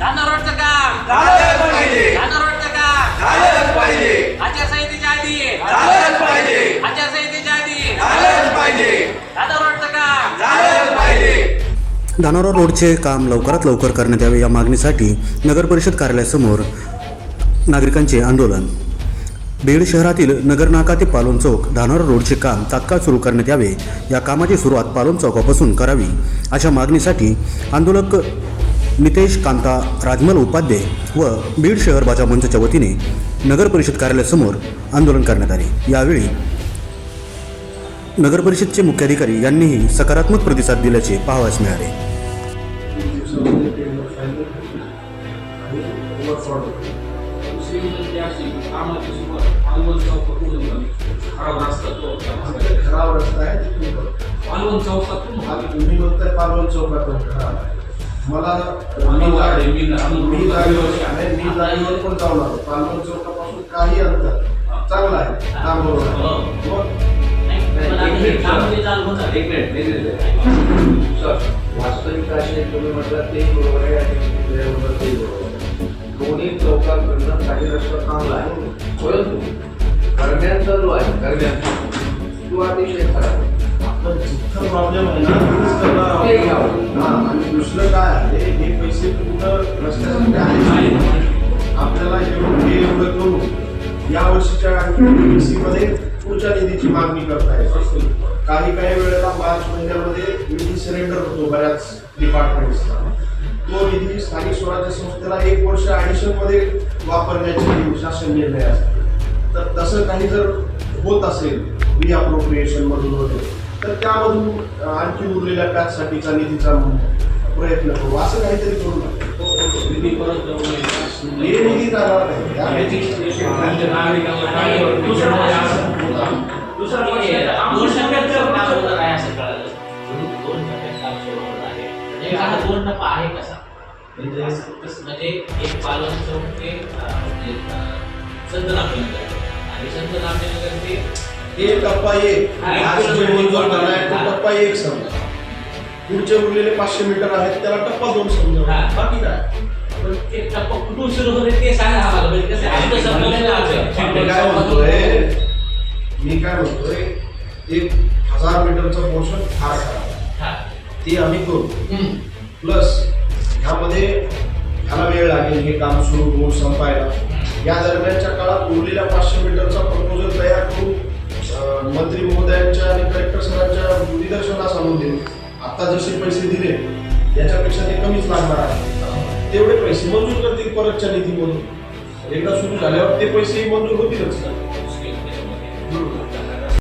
धाना रोडचं काम झालंच पाहिजे. धाना रोडचं काम झालंच पाहिजे. आचारसंहितेच्या आधी. झालंच पाहिजे. आचारसंहितेच्या आधी. झालंच पाहिजे. धाना रोडचं काम झालंच पाहिजे. धानोरा रोडचे काम लवकरात लवकर करण्यात यावे या मागणीसाठी नगर परिषद कार्यालयासमोर नागरिकांचे आंदोलन. बीड शहरातील नगरनाका ते पालोन चौक धानोरा रोडचे काम तात्काळ सुरू करण्यात यावे या कामाची सुरुवात पालोन चौकापासून करावी अशा मागणीसाठी आंदोलक नितेश कांता राजमल उपाध्ये व बीड शहर बाजा मंचच्या वतीने नगर परिषद कार्यालयासमोर आंदोलन करण्यात आले यावेळी नगर परिषदचे मुख्याधिकारी यांनीही सकारात्मक प्रतिसाद दिल्याचे पाहावयास मिळाले. खराब रस्ता आहे. पालवण चौकातून तुम्ही म्हणताय पालवण चौकातून खराब आहे मला मी जागेवर पण पालवण चौकापासून काही अंतर चांगलं आहे. डांबरोबर आहे. मग वास्तविक असे तुम्ही म्हटलं ते बरोबर आहे आणि ते बरोबर आहे. दोन्ही चौकांकडनं काही रस्ता चांगला आहे. परंतु दरम्यान चालू आहे. दरम्यान. तो अतिशय खराब आहे प्रॉब्लेम आहे ना तितकं करणार आणि दुसरं काय आहे हे पैसे पूर्ण रस्त्यासाठी आहे आपल्याला एवढं हे एवढं करू या वर्षीच्या मध्ये पुढच्या निधीची मागणी करताय काही काही वेळेला मार्च महिन्यामध्ये निधी सिलेंडर होतो बऱ्याच डिपार्टमेंट्सला तो निधी स्थानिक स्वराज्य संस्थेला एक वर्ष ऍडिशनमध्ये वापरण्याचे शासन निर्णय असतो तर तसं काही जर होत असेल रिअप्रोप्रिएशन मधून वगैरे तर त्यामधून आणखी उरलेल्या पॅचसाठीचा निधीचा प्रयत्न करू? असं काहीतरी करू नका. निधी परत जाऊ नये. हे निधी जाणार नाही. कसा? म्हणजे म्हणजे एक पालन चौक ते म्हणजे, संत नामदेवनगर आणि संत नामदेवनगर ते हे टप्पा एक. आज एक. जो मंजूर झालाय तो. टप्पा एक समजा. पुढचे उरलेले पाचशे मीटर आहेत त्याला टप्पा दोन समजा. बाकी काय? पण ते टप्पा कुठून सुरू होते ते सांगा आम्हाला. म्हणजे कसं काय म्हणतोय मी काय म्हणतोय एक हजार मीटरचं पोर्शन फार. हा. ते आम्ही करू. प्लस ह्यामध्ये ह्याला वेळ लागेल हे काम सुरू होऊन संपायला. या दरम्यानच्या काळात उरलेल्या पाचशे मीटरचा मंत्री महोदयांच्या आणि कलेक्टर सरांच्या निदर्शनास आणून दिले. आता जसे पैसे दिले याच्यापेक्षा ते कमीच लागणार आहे. तेवढे पैसे मंजूर करतील परतच्या निधीमधून. एकदा सुरू झाल्यावर ते पैसेही मंजूर होतीलच